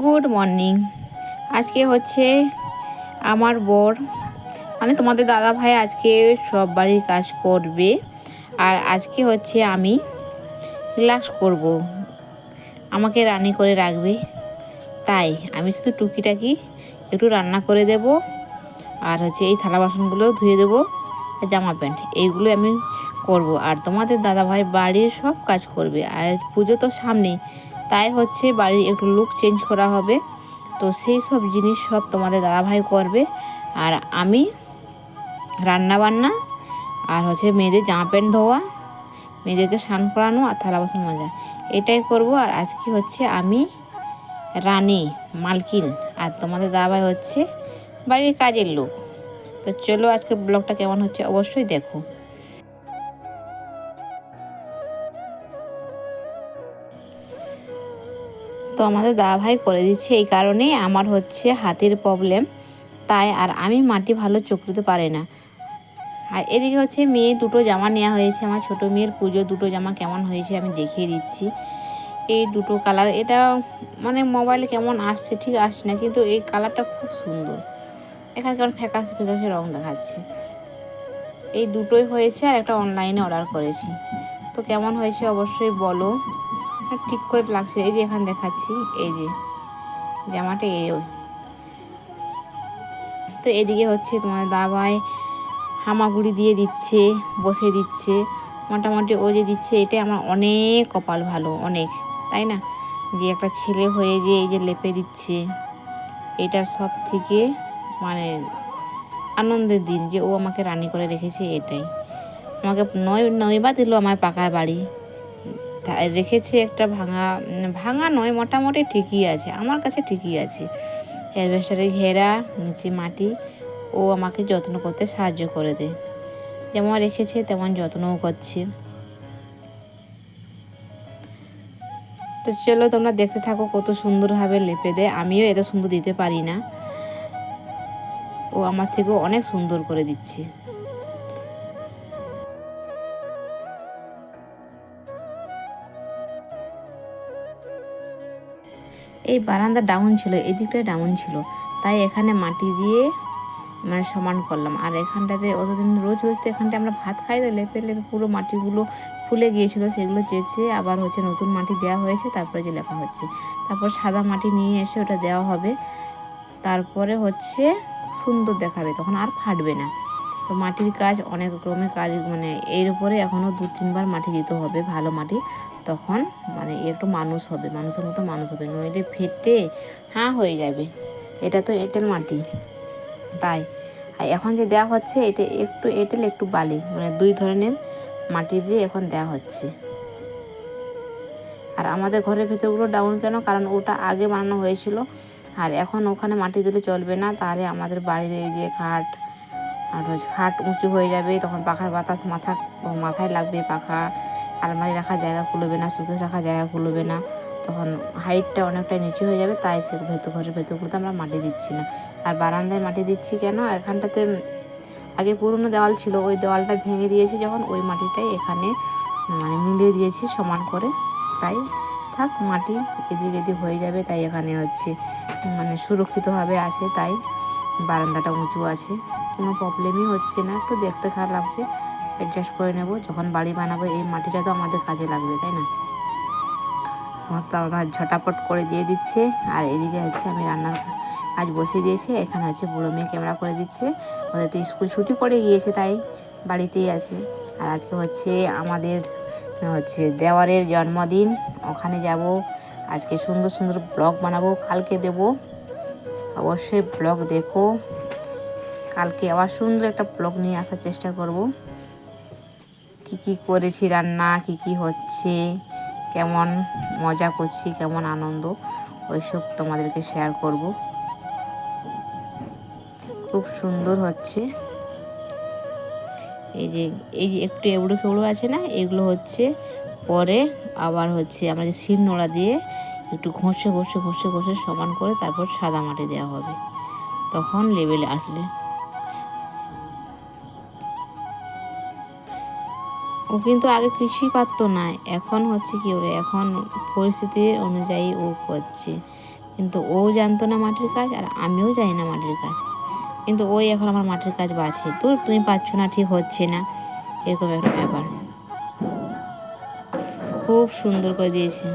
Good morning. আজকে হচ্ছে আমার বর মানে তোমাদের দাদা ভাই আজকে সব বাড়ির কাজ করবে, আর আজকে হচ্ছে আমি রিল্যাক্স করব। আমাকে রানি করে রাখবে। তাই আমি শুধু টুকিটাকি একটু রান্না করে দেব, আর হচ্ছে এই থালা বাসনগুলো ধুয়ে দেবো, আর জামা প্যান্ট, এইগুলো আমি করব। আর তোমাদের দাদা ভাই বাড়ির সব কাজ করবে, আর পুজো তো সামনেই। তাই হচ্ছে বাড়ির একটু লুক চেঞ্জ করা হবে। তো সেই সব জিনিস সব তোমাদের দাদাভাই করবে। আর আমি রান্না বান্না আর হচ্ছে মেয়েদের জামা প্যান্ট ধোয়া, মেয়েদেরকে স্নান করানো আর থালা বাসন মাজা। এটাই করব। আর আজকে হচ্ছে আমি রানী, মালকিন আর তোমাদের দাদাভাই হচ্ছে বাড়ির কাজের লোক। তো চলো আজকে ব্লগটা কেমন হচ্ছে অবশ্যই দেখো। তো আমাদের দাদা ভাই করে দিচ্ছে। এই কারণেই আমার হচ্ছে হাতের প্রবলেম তাই আর আমি মাটি ভালো চকরিতে পারি না। আর এদিকে হচ্ছে মেয়ে দুটো জামা নেওয়া হয়েছে। আমার ছোট মেয়ের পুজো দুটো জামা কেমন হয়েছে আমি দেখিয়ে দিচ্ছি। এই দুটো কালার এটা মানে মোবাইলে কেমন আসছে ঠিক আসছে না, কিন্তু এই কালারটা খুব সুন্দর। এখানে কেমন ফ্যাকাশে ফ্যাকাশে রং দেখাচ্ছে। এই দুটোই হয়েছে আর একটা অনলাইনে অর্ডার করেছি। তো কেমন হয়েছে অবশ্যই বলো। ঠিক করে লাগছে। এই যে এখানে দেখাচ্ছি, এই যে জামাটা এই ওই। তো এদিকে হচ্ছে তোমার দাবায় হামাগুড়ি দিয়ে দিচ্ছে, বসে দিচ্ছে। মোটামুটি ও যে দিচ্ছে এটা আমার অনেক কপাল ভালো, অনেক, তাই না? যে একটা ছেলে হয়ে যে এই যে লেপে দিচ্ছে এটা সব থেকে মানে আনন্দের দিন যে ও আমাকে রানি করে রেখেছে এটাই। আমাকে নয়, নয়বার দিল আমার পাকার বাড়ি। রেখেছে একটা ভাঙা ভাঙা নয়, মোটামুটি ঠিকই আছে, আমার কাছে ঠিকই আছে। অ্যালবেস্টারে ঘেরা, নিচে মাটি, ও আমাকে যত্ন করতে সাহায্য করে দেয় যেমন রেখেছে, তেমন যত্নও করছে। তো চলো তোমরা দেখতে থাকো কত সুন্দরভাবে লেপে দেয়। আমিও এত সুন্দর দিতে পারি না। ও আমার থেকেও অনেক সুন্দর করে দিচ্ছে। এই বারান্দা ডাউন ছিল এদিকটায় ডাউন ছিল। তাই এখানে মাটি দিয়ে মানে সমান করলাম। আর এখানটাতে অতদিন রোজ রোজ তো এখানটায় আমরা ভাত খাই তো লেপে লেপে পুরো মাটিগুলো ফুলে গিয়েছিল, সেগুলো চেঁচে আবার হচ্ছে নতুন মাটি দেওয়া হয়েছে, তারপরে যে লেপা হচ্ছে। তারপর সাদা মাটি নিয়ে এসে ওটা দেওয়া হবে। তারপরে হচ্ছে সুন্দর দেখাবে, তখন আর ফাটবে না। তো মাটির কাজ অনেক রকমের কাজ মানে এর উপরে এখনও দু তিনবার মাটি দিতে হবে, ভালো মাটি। তখন মানে একটু মানুষ হবে, মানুষের মতো মানুষ হবে, নইলে ফেটে হ্যাঁ হয়ে যাবে। এটা তো এঁটেল মাটি, তাই। আর এখন যে দেওয়া হচ্ছে, এটা একটু এঁটেল, একটু বালি মানে দুই ধরনের মাটি দিয়ে এখন দেওয়া হচ্ছে। আর আমাদের ঘরের ভেতরগুলো ডাউন কেন? কারণ ওটা আগে বানানো হয়েছিল, আর এখন ওখানে মাটি দিলে চলবে না, তাহলে আমাদের বাড়ির এই যে খাট আর খাট উঁচু হয়ে যাবে, তখন পাখার বাতাস মাথা, মাথায় লাগবে পাখা। আলমারি রাখার জায়গা খুলবে না সুকেশ রাখার জায়গা খুলবে না। তখন হাইটটা অনেকটা নিচু হয়ে যাবে, তাই সে ভেতর ঘরের ভেতরগুলোতে আমরা মাটি দিচ্ছি না। আর বারান্দায় মাটি দিচ্ছি কেন? এখানটাতে আগে পুরনো দেওয়াল ছিল, ওই দেওয়ালটা ভেঙে দিয়েছি যখন, ওই মাটিটাই এখানে মানে মিলিয়ে দিয়েছি সমান করে। তাই থাক, মাটি এদিক এদিক হয়ে যাবে, তাই এখানে হচ্ছে মানে সুরক্ষিতভাবে আছে, তাই বারান্দাটা উঁচু আছে। কোনো প্রবলেমই হচ্ছে না, একটু দেখতে খারাপ লাগছে। অ্যাডজাস্ট করে নেব। যখন বাড়ি বানাবো, এই মাটিটা তো আমাদের কাজে লাগবে, তাই না? তোমার তো আমার ঝটাপট করে দিয়ে দিচ্ছে। আর এদিকে হচ্ছে আমি রান্নার কাজ বসিয়ে দিয়েছি। এখানে হচ্ছে বুড়ো মেয়ে ক্যামেরা করে দিচ্ছে। ওদের তো স্কুল ছুটি পড়ে গিয়েছে, তাই বাড়িতেই আছে। আর আজকে হচ্ছে আমাদের, হচ্ছে দেওয়ারের জন্মদিন। ওখানে যাব। আজকে সুন্দর সুন্দর ব্লগ বানাবো। কালকে দেব। অবশ্যই ব্লগ দেখো। কালকে আবার সুন্দর একটা ব্লগ নিয়ে আসার চেষ্টা করব। কি কি করেছি, রান্না কি কি হচ্ছে, কেমন মজা করছি, কেমন আনন্দ, ওইসব তোমাদেরকে শেয়ার করব। খুব সুন্দর হচ্ছে। এই যে এই যে একটু এবড়ো খেবড়ো আছে না, এগুলো হচ্ছে, পরে আবার হচ্ছে আমরা যে শিল নোড়া দিয়ে একটু ঘষে ঘষে ঘষে ঘষে সমান করে তারপর সাদা মাটি দেওয়া হবে। তখন লেভেলে আসবে। ও কিন্তু আগে কিছুই পারতো না। এখন হচ্ছে কি ওরে, এখন পরিস্থিতির অনুযায়ী ও করছে। কিন্তু ও জানতো না মাটির কাজ আর আমিও জানি না মাটির কাজ। কিন্তু ওই এখন আমার মাটির কাজ বাঁচে তো তুমি পাচ্ছ না, ঠিক হচ্ছে না। এরকম একটা ব্যাপার। খুব সুন্দর করে দিয়েছে।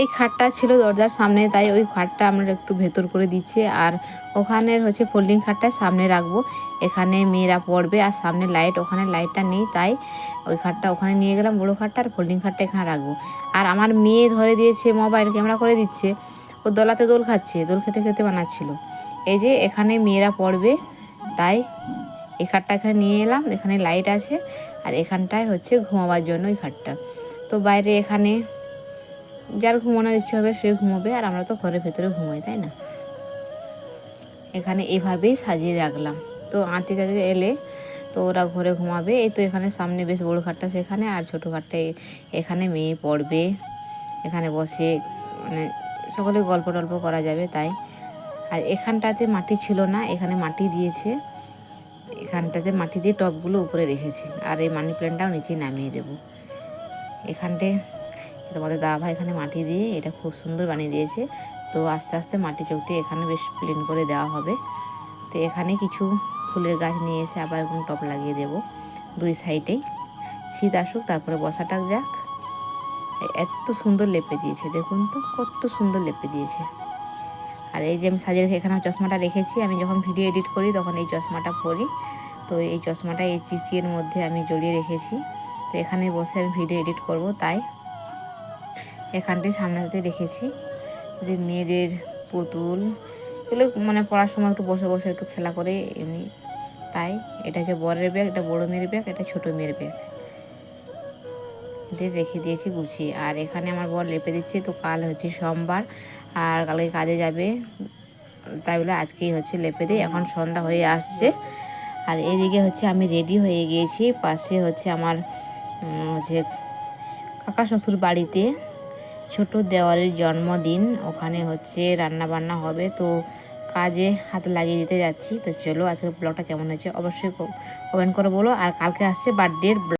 এই খাটটা ছিল দরজার সামনে, তাই ওই খাটটা আমরা একটু ভেতর করে দিচ্ছি। আর ওখানের হচ্ছে ফোল্ডিং খাটটা সামনে রাখব। এখানে মেয়েরা পড়বে আর সামনে লাইট, ওখানে লাইটটা নেই, তাই ওই খাটটা ওখানে নিয়ে গেলাম, বড়ো খাটটা আর ফোল্ডিং খাটটা এখানে রাখব। আর আমার মেয়ে ধরে দিয়েছে, মোবাইল ক্যামেরা করে দিচ্ছে। ও দোলাতে দোল খাচ্ছে, দোল খেতে খেতে বানাচ্ছিল। এই যে এখানে মেয়েরা পড়বে, তাই এই খাটটা এখানে নিয়ে এলাম, এখানে লাইট আছে। আর এখানটায় হচ্ছে ঘুমাবার জন্য ওই খাটটা। তো বাইরে এখানে যার ঘুমানোর ইচ্ছে হবে সে ঘুমোবে, আর আমরা তো ঘরের ভেতরে ঘুমাই, তাই না? এখানে এভাবেই সাজিয়ে রাখলাম। তো আত্মীয় তাদের এলে, তো ওরা ঘরে ঘুমাবে। এই তো এখানে সামনে বেশ বড়ো খাটটা সেখানে, আর ছোটো খাটটা এখানে মেয়ে পড়বে। এখানে বসে মানে সকলে গল্প টল্প করা যাবে তাই। আর এখানটাতে মাটি ছিল না, এখানে মাটি দিয়েছে। এখানটাতে মাটি দিয়ে টবগুলো উপরে রেখেছি। আর এই মানি প্ল্যান্টটাও নিচে নামিয়ে দেবো। এখানটায় তোমাদের দাদা ভাই এখানে মাটি দিয়ে এটা খুব সুন্দর বানিয়ে দিয়েছে। তো আস্তে আস্তে মাটি চৌকি এখানে বেশ প্লেন করে দেওয়া হবে। তো এখানে কিছু ফুলের গাছ নিয়ে এসে আবার এরকম টপ লাগিয়ে দেব দুই সাইডেই শীত আসুক, তারপরে বসাটাক যাক। এত সুন্দর লেপে দিয়েছে, দেখুন তো, কত সুন্দর লেপে দিয়েছে। আর এই যে আমি সাজিয়ে রেখে এখানে চশমাটা রেখেছি, আমি যখন ভিডিও এডিট করি তখন এই চশমাটা পরি। তো এই চশমাটা এই চিচির মধ্যে আমি জড়িয়ে রেখেছি। তো এখানে বসে আমি ভিডিও এডিট করব, তাই এখানটায় সামনেতে রেখেছি। যে মেয়েদের পুতুল, এগুলো মানে পড়ার সময় একটু বসে বসে একটু খেলা করে এমনি। তাই এটা হচ্ছে বরের ব্যাগ এটা বড় মেয়ের ব্যাগ এটা ছোট মেয়ের ব্যাগ দিয়ে রেখে দিয়েছি গুছিয়ে। আর এখানে আমার বর লেপে দিচ্ছে, তো কাল হচ্ছে সোমবার, আর কালকে কাজে যাবে। তাই বলে আজকেই হচ্ছে লেপে দিই, এখন সন্ধ্যা হয়ে আসছে। আর এদিকে হচ্ছে আমি রেডি হয়ে গিয়েছি, পাশে হচ্ছে আমার হচ্ছে কাকা শ্বশুর বাড়িতে। ছোট দেওয়ারের জন্মদিন, ওখানে হচ্ছে রান্না বান্না হবে। তো কাজে হাত লাগিয়ে দিতে যাচ্ছি। তো চলো আজকের ব্লগটা কেমন হয়েছে অবশ্যই কমেন্ট করে বলো। আর কালকে আসছে বার্থডের